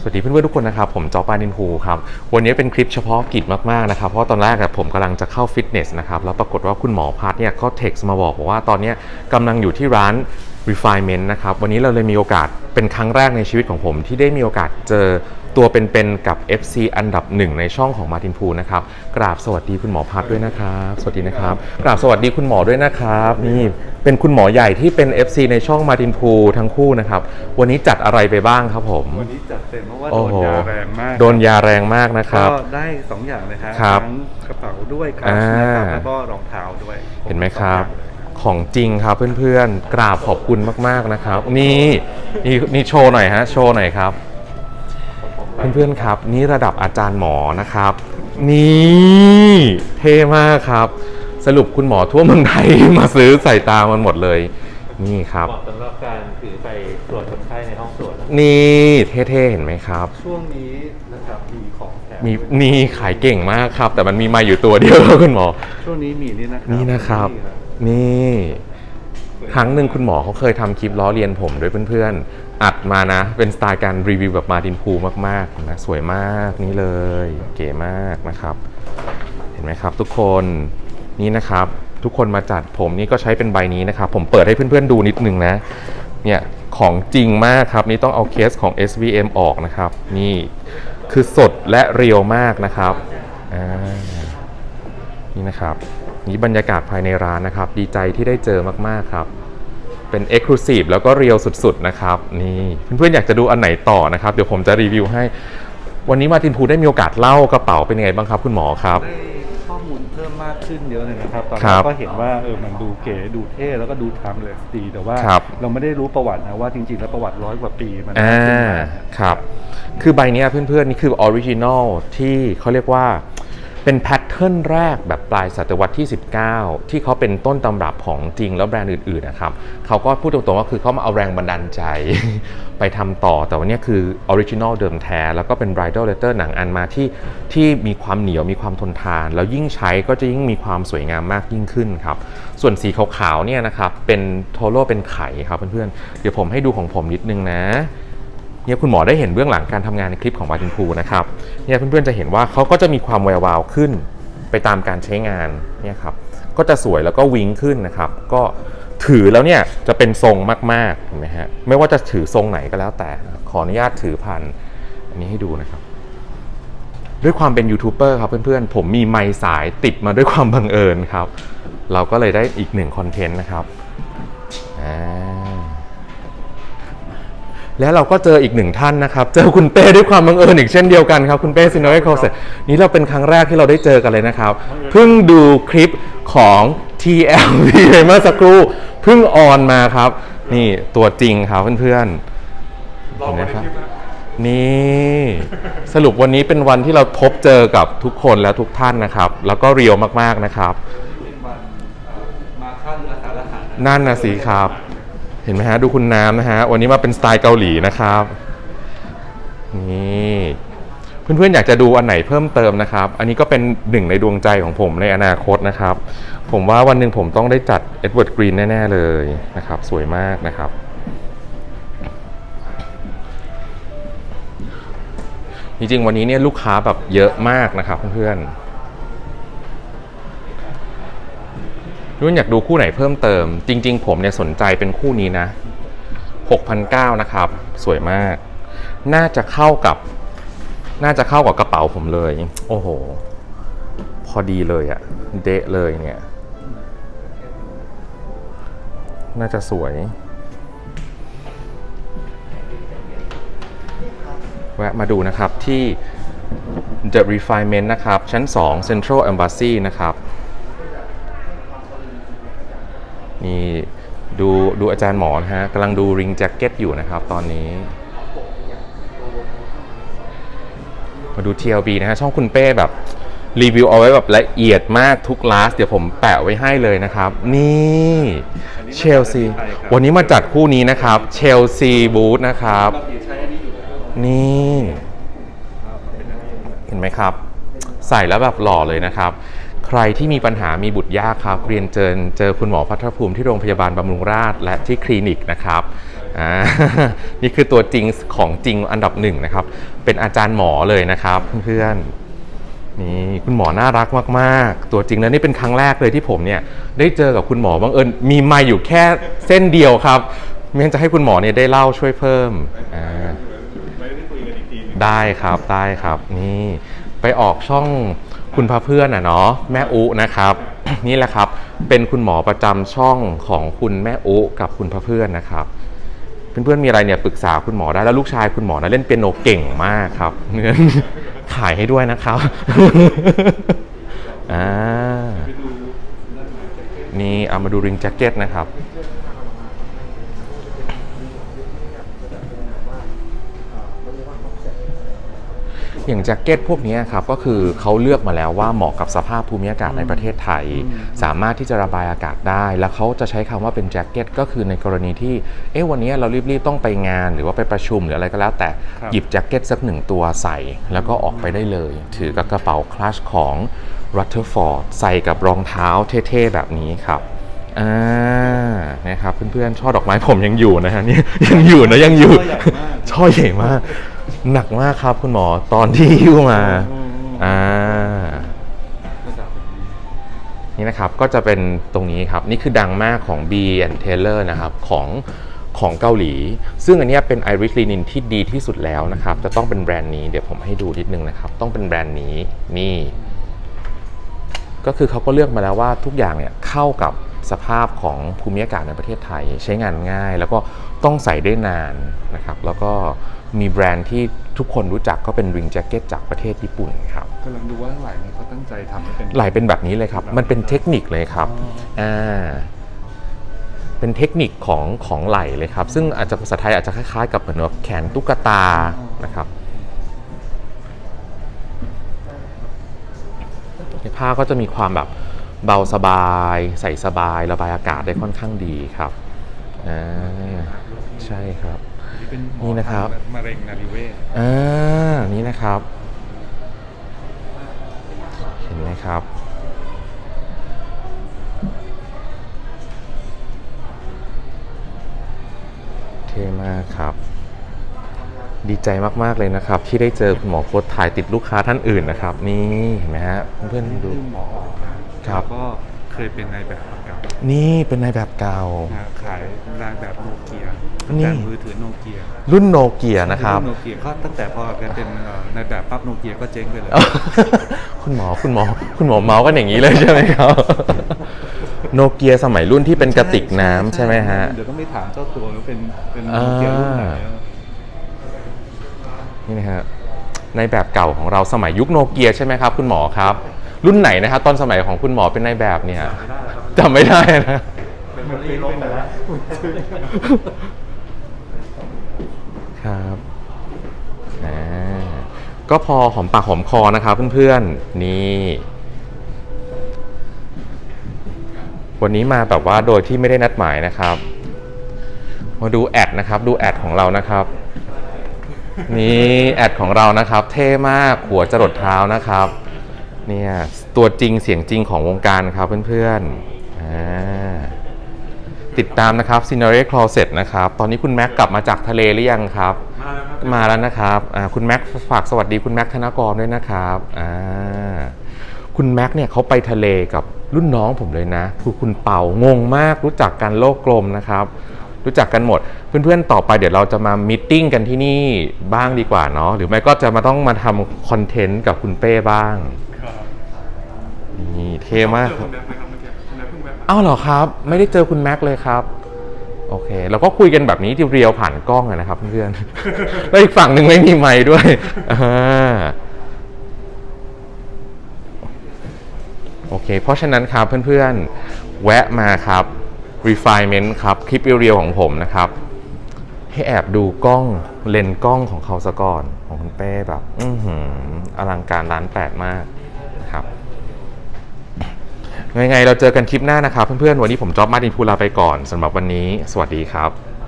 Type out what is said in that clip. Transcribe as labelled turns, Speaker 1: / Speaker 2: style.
Speaker 1: สวัสดีเพื่อนๆทุกคนนะครับ ผมจอปานินฮูครับ วันนี้เป็นคลิปเฉพาะกิจมากๆนะครับ เพราะตอนแรกผมกำลังจะเข้าฟิตเนสนะครับ แล้วปรากฏว่าคุณหมอพัทเนี่ยก็เท็กซ์มาบอกว่าตอนนี้ยกำลังอยู่ที่ร้าน refinement นะครับ วันนี้เราเลยมีโอกาสเป็นครั้งแรกในชีวิตของผมที่ได้มีโอกาสเจอ ตัวเป็นๆกับ FC อันดับหนึ่งในช่องของมาตินพูนะครับกราบสวัสดีคุณหมอพัทด้วยนะครับสวัสดีนะครับกราบสวัสดีคุณหมอด้วยนะครับนี่เป็นคุณหมอใหญ่ที่เป็น FC ในช่องมาตินพูทั้งคู่นะครับวันนี้จัดอะไรไปบ้างครับผม
Speaker 2: วันนี้จัดเต็มเพราะว่า
Speaker 1: โอ้
Speaker 2: โดน
Speaker 1: โห
Speaker 2: ยาแรงมาก
Speaker 1: โดนยาแรงมากนะครับ
Speaker 2: ก็ได้สองอย่างเลยครับ
Speaker 1: ครับ
Speaker 2: ทั้งกระเป๋าด้วยครั
Speaker 1: อ่า
Speaker 2: นะครับแล้วก็รองเท้าด้วย
Speaker 1: เห็นไหมครับ
Speaker 2: สองอย่างเลย
Speaker 1: ของจริงครับเพื่อนๆ กราบขอบคุณมากๆนะครับ นี่นี่นี่โชว์หน่อยฮะ โชว์หน่อยครับ เพื่อนๆครับ นี่ระดับอาจารย์หมอนะครับ นี่เท่มากครับ สรุปคุณหมอทั่วเมืองไทยมาซื้อใส่ตามันหมดเลย นี่ครับ
Speaker 3: เหมาะสำหรับการถือไปตรวจคนไข้ในห้องตรวจ
Speaker 1: นี่เท่ๆเห็นไหมครับ
Speaker 2: ช่วงนี้นะครับมีของแถม
Speaker 1: มีนี่ขายเก่งมากครับ แต่มันมีมาอยู่ตัวเดียวครับคุณหมอ
Speaker 2: ช่วงนี้มีนี่นะครับ
Speaker 1: นี่นะครับ
Speaker 2: นี่ ครับ
Speaker 1: นี่ครั้งหนึ่งคุณหมอเขาเคยทำคลิปล้อเลียนผมด้วยเพื่อนๆ อัดมานะ เป็นสไตล์การรีวิวแบบมาร์ตินพูมากๆนะสวยมากนี่เลย เก๋มากนะครับ เห็นไหมครับทุกคนนี่นะครับ ทุกคนมาจัดผมนี่ก็ใช้เป็นใบนี้นะครับ ผมเปิดให้เพื่อนๆดูนิดนึงนะเนี่ยของจริงมากครับ นี่ต้องเอาเคสของ SVM ออกนะครับ นี่คือสดและเรียวมากนะครับนี่นะครับ นี่บรรยากาศภายในร้านนะครับ ดีใจที่ได้เจอมากๆครับ เป็น Exclusive แล้วก็เรียวสุดๆนะครับนี่เพื่อนๆอยากจะดูอันไหนต่อนะครับเดี๋ยวผมจะรีวิวให้ วันนี้มาร์ตินพูได้มีโอกาสเล่ากระเป๋าเป็นยังไงบ้างครับ คุณหมอครับ
Speaker 2: ได้ข้อมูลเพิ่มมากขึ้นเยอะเลยนะครับตอน
Speaker 1: ครั
Speaker 2: แร
Speaker 1: บ
Speaker 2: กก็เห็นว่าเออมันดูเก๋ดูเท่แล้วก็ดูไทม์เลสดีแต่ว่า
Speaker 1: ครับ
Speaker 2: เราไม่ได้รู้ประวัตินะว่าจริงๆ แล้วประวัติร้อยกว่าปีมัน
Speaker 1: อ่า
Speaker 2: ขึ้นมา
Speaker 1: ครับ คือใบเนี้ยเพื่อนๆ นี่คือออริจินอลที่เขาเรียกว่า เป็นแพทเทิร์นแรกแบบปลายศตวรรษที่ 19 ที่เขาเป็นต้นตำรับของจริงแล้วแบรนด์อื่นๆนะครับเขาก็พูดตรงๆว่าคือเขามาเอาแรงบันดาลใจ ไปทำต่อแต่วันนี้คือออริจินอลเดิมแท้ แล้วก็เป็น bridal leather หนังอันมาที่ที่มีความเหนียวมีความทนทาน แล้วยิ่งใช้ก็จะยิ่งมีความสวยงามมากยิ่งขึ้นครับส่วนสีขาวๆเนี่ยนะครับเป็นโทโลเป็นไข่ครับเพื่อนๆเดี๋ยวผมให้ดูของผมนิดนึงนะ เนี่ยคุณหมอได้เห็นเบื้องหลังการทำงานในคลิปของมาตินพูนะครับเนี่ยเพื่อนๆจะเห็นว่าเขาก็จะมีความแวววาวขึ้นไปตามการใช้งานเนี่ยครับก็จะสวยแล้วก็วิงขึ้นนะครับ ก็ถือแล้วเนี่ยจะเป็นทรงมากๆเห็นไหมฮะไม่ว่าจะถือทรงไหนก็แล้วแต่ ขออนุญาตถือผ่านอันนี้ให้ดูนะครับ ด้วยความเป็นยูทูบเบอร์ครับเพื่อนๆ ผมมีไมค์สายติดมาด้วยความบังเอิญครับ เราก็เลยได้อีกหนึ่งคอนเทนต์นะครับอ่า แล้วเราก็เจออีกหนึ่งท่านนะครับ เจอคุณเป้ด้วยความบังเอิญอีกเช่นเดียวกันครับ คุณเป้ซินโนเอโคเซนี่เราเป็นครั้งแรกที่เราได้เจอกันเลยนะครับ เพิ่งดูคลิปของ TLV เมื่อสักครู่เพิ่งออนมาครับ นี่ตัวจริงครับเพื่อนๆเห็นไหมครับนี่สรุปวันนี้เป็นวันที่เราพบเจอกับทุกคนและทุกท่านนะครับ แล้วก็เรียวมากๆนะครับ
Speaker 2: เป็นวันเอ่อมาขั้นอาสาฬหะ
Speaker 1: นั่นนะสิครับ เห็นไหมฮะ ดูคุณน้ำนะฮะ วันนี้มาเป็นสไตล์เกาหลีนะครับ นี่ เพื่อนๆ อยากจะดูอันไหนเพิ่มเติมนะครับ อันนี้ก็เป็นหนึ่งในดวงใจของผมในอนาคตนะครับ ผมว่าวันหนึ่งผมต้องได้จัดเอ็ดเวิร์ดกรีนแน่ ๆ เลยนะครับ สวยมากนะครับจริงๆวันนี้เนี่ยลูกค้าแบบเยอะมากนะครับเพื่อนๆ รุ่นอยากดูคู่ไหนเพิ่มเติม จริง ๆ ผมเนี่ยสนใจเป็นคู่นี้นะ6,900นะครับ สวยมาก น่าจะเข้ากับ น่าจะเข้ากับกระเป๋าผมเลย โอ้โห พอดีเลยอะเดะเลยเนี่ย น่าจะสวย แวะมาดูนะครับที่ The Refinement นะครับ ชั้น 2 Central Embassy นะครับ นี่ดูดูอา จารย์หมอนะฮะกำลังดูริงแจ็คเก็ตอยู่นะครับตอนนี้ มาดู TLB นะฮะช่องคุณเป้แบบรีวิวเอาไว้แบบละเอียดมากทุกลาส เดี๋ยวผมแปะไว้ให้เลยนะครับ นี่เชลซีวันนี้มาจัดคู่นี้นะครับเชลซีบูธนะครับ
Speaker 2: นี่ เห็
Speaker 1: นไหมครับ ใส่แล้วแบบหล่อเลยนะครับ รที่มีปัญหามีบุตรยากครับ เรียนเจอเจอคุณหมอพัทรภูมิที่โรงพยาบาลบำรุงราษฎร์และที่คลินิกนะครับอ่านี่คือตัวจริงของจริงอันดับหนึ่งนะครับ เป็นอาจารย์หมอเลยนะครับเพื่อนๆนี่คุณหมอน่ารักมาก ๆ ตัวจริงแล้วนี่เป็นครั้งแรกเลยที่ผมเนี่ยได้เจอกับคุณหมอบังเอิญมีไมาอยู่แค่เส้นเดียวครับไม่งั้นจะให้คุณหมอเนี่ยได้เล่าช่วยเพิ่มอ่าได้ครับได้ครับนี่ไปออกช่อง คุณพระเพื่อนอะเนาะแม่อุนะครับ นี่แหละครับเป็นคุณหมอประจำช่องของคุณแม่อุกับคุณพระเพื่อนนะครับเพื่อนๆมีอะไรเนี่ยปรึกษาคุณหมอได้แล้วลูกชายคุณหมอนะเล่นเปียโนเก่งมากครับเงินขายให้ด้วยนะครับอ่านี่เอามาดูริงแจ็คเก็ตนะครับ อย่างแจ็คเก็ตพวกนี้ครับก็คือเขาเลือกมาแล้วว่าเหมาะกับสภาพภูมิอากาศในประเทศไทย สามารถที่จะระบายอากาศได้ แล้วเขาจะใช้คำว่าเป็นแจ็คเก็ตก็คือในกรณีที่เอ๊ะวันนี้เรารีบๆต้องไปงานหรือว่าไปประชุมหรืออะไรก็แล้ว แต่
Speaker 2: ครับ
Speaker 1: หยิบแจ็คเก็ตสักหนึ่งตัวใส่ แล้วก็ออกไปได้เลย ถือกับกระเป๋าคลัชของ Rutherford ใส่กับรองเท้าเท่ๆแบบนี้ครับอ่านะครับเพื่อนๆช่อดอกไม้ผมยังอยู่นะฮะนี่ยังอยู่นะยังอยู่ช่อใหญ่มาก หนักมากครับคุณหมอตอนที่หิ้วมาอ่านี่นะครับก็จะเป็นตรงนี้ครับนี่คือดังมากของ B and Taylor นะครับของของเกาหลี ซึ่งอันเนี้ยเป็น Irish Linen ที่ดีที่สุดแล้วนะครับ จะต้องเป็นแบรนด์นี้เดี๋ยวผมให้ดูนิดนึงนะครับ ต้องเป็นแบรนด์นี้นี่ ก็คือเขาก็เลือกมาแล้วว่าทุกอย่างเนี่ยเข้ากับ สภาพของภูมิอากาศในประเทศไทย ใช้งานง่าย แล้วก็ต้องใส่ได้นานนะครับ แล้วก็มีแบรนด์ที่ทุกคนรู้จักก็เป็น Ring Jacket จากประเทศญี่ปุ่นครับ
Speaker 2: กำลังดูว่าไหลเนี่ยเขาตั้งใจทำให้เป็น
Speaker 1: ไหลเป็นแบบนี้เลยครับ มันเป็นเทคนิคเลยครับอ่าเป็นเทคนิคของของไหลเลยครับ ซึ่งอาจจะภาษาไทยอาจจะคล้ายๆ กับเหมือนว่าแขนตุ๊กตานะครับในผ้าก็จะมีความแบบ เบาสบาย ใส่สบายระบายอากาศได้ค่อนข้างดีครับอ่าใช่ครับ
Speaker 2: นี่เป็นหมอ
Speaker 1: นี่นะครับ
Speaker 2: ทำมะเร็งนาริเวศ
Speaker 1: อ่านี่นะครับ เห็นไหมครับ เท่มากครับ ดีใจมากๆเลยนะครับ ที่ได้เจอคุณหมอโค้ดถ่ายติดลูกค้าท่านอื่นนะครับ นี่เห็นไหมฮะเพื่อนๆดู
Speaker 2: คือหมอ
Speaker 1: ครับ
Speaker 2: แล้วก็เคยเป็นนายแบบมาเก่า
Speaker 1: นี่เป็นนายแบบเก่า
Speaker 2: นะขายนายแบบโนเกีย
Speaker 1: นี่
Speaker 2: แต่มือถือโนเกีย
Speaker 1: รุ่นโนเกียนะครับ
Speaker 2: โนเกียก็ตั้งแต่พอแกเป็นเอ่อนายแบบปั๊บโนเกียก็เจ๊งไปเลย
Speaker 1: คุณหมอคุณหมอคุณหมอเมาส์กันอย่างนี้เลยใช่ไหมครับ โนเกียสมัยรุ่นที่เป็นกระติกน้ำใช่ไหมฮะ
Speaker 2: เดี๋ยวต้องไปถามเจ้าตัวว่าเป็นเป็นโนเกียรุ่นไหน
Speaker 1: อ่า นี่นะฮะในแบบเก่าของเราสมัยยุคโนเกียใช่ไหมครับ คุณหมอครับ รุ่นไหนนะครับตอนสมัยของคุณหมอเป็นในแบบเนี่ยจำไม่ได้นะ
Speaker 2: เป็นมันเป็นไปแล้ว
Speaker 1: ครับอ่าก็พอหอมปากหอมคอนะครับเพื่อนๆนี่ วันนี้มาแบบว่าโดยที่ไม่ได้นัดหมายนะครับ มาดูแอดนะครับ ดูแอดของเรานะครับนี่แอดของเรานะครับ เท่มากหัวจรดเท้านะครับ เนี่ย ตัวจริงเสียงจริงของวงการครับเพื่อนๆอ่าติดตามนะครับ s c e n a r y Closet นะครับ ตอนนี้คุณแม็กกลับมาจากทะเลหรือยังครับ มาแล้วนะครับอ่าคุณแม็กฝากสวัสดีคุณแม็กธนกรด้วยนะครับอ่าคุณแม็กเนี่ยเขาไปทะเลกับรุ่นน้องผมเลยนะ คือคุณเป่างงมากรู้จักกันโลกกลมนะครับรู้จักกันหมด เพื่อนๆ ต่อไปเดี๋ยวเราจะมามิทติ้งกันที่นี่บ้างดีกว่าเนาะหรือไม่ก็จะมาต้องมาทำคอนเทนต์กับคุณเป้บ้าง นี่เท่มากครับอ้าวเหรอครับ ไม่ได้เจอคุณแม็กเลยครับ โอเค เราก็คุยกันแบบนี้ที่เรียวผ่านกล้องอะนะครับเพื่อนๆ แล้วอีกฝั่งหนึ่งไม่มีไมค์ด้วยอ่าโอเค เพราะฉะนั้นครับเพื่อนๆ แวะมาครับ refinement ครับ คลิปเรียวๆของผมนะครับ ให้แอบดูกล้องเลนส์กล้องของเขาซะก่อนของคุณเป้แบบ อือหืออลังการร้านแปดมากนะครับ ยังไงเราเจอกันคลิปหน้านะครับเพื่อนๆ วันนี้ผมจอบมาดินพูลาไปก่อนสำหรับวันนี้ สวัสดีครับ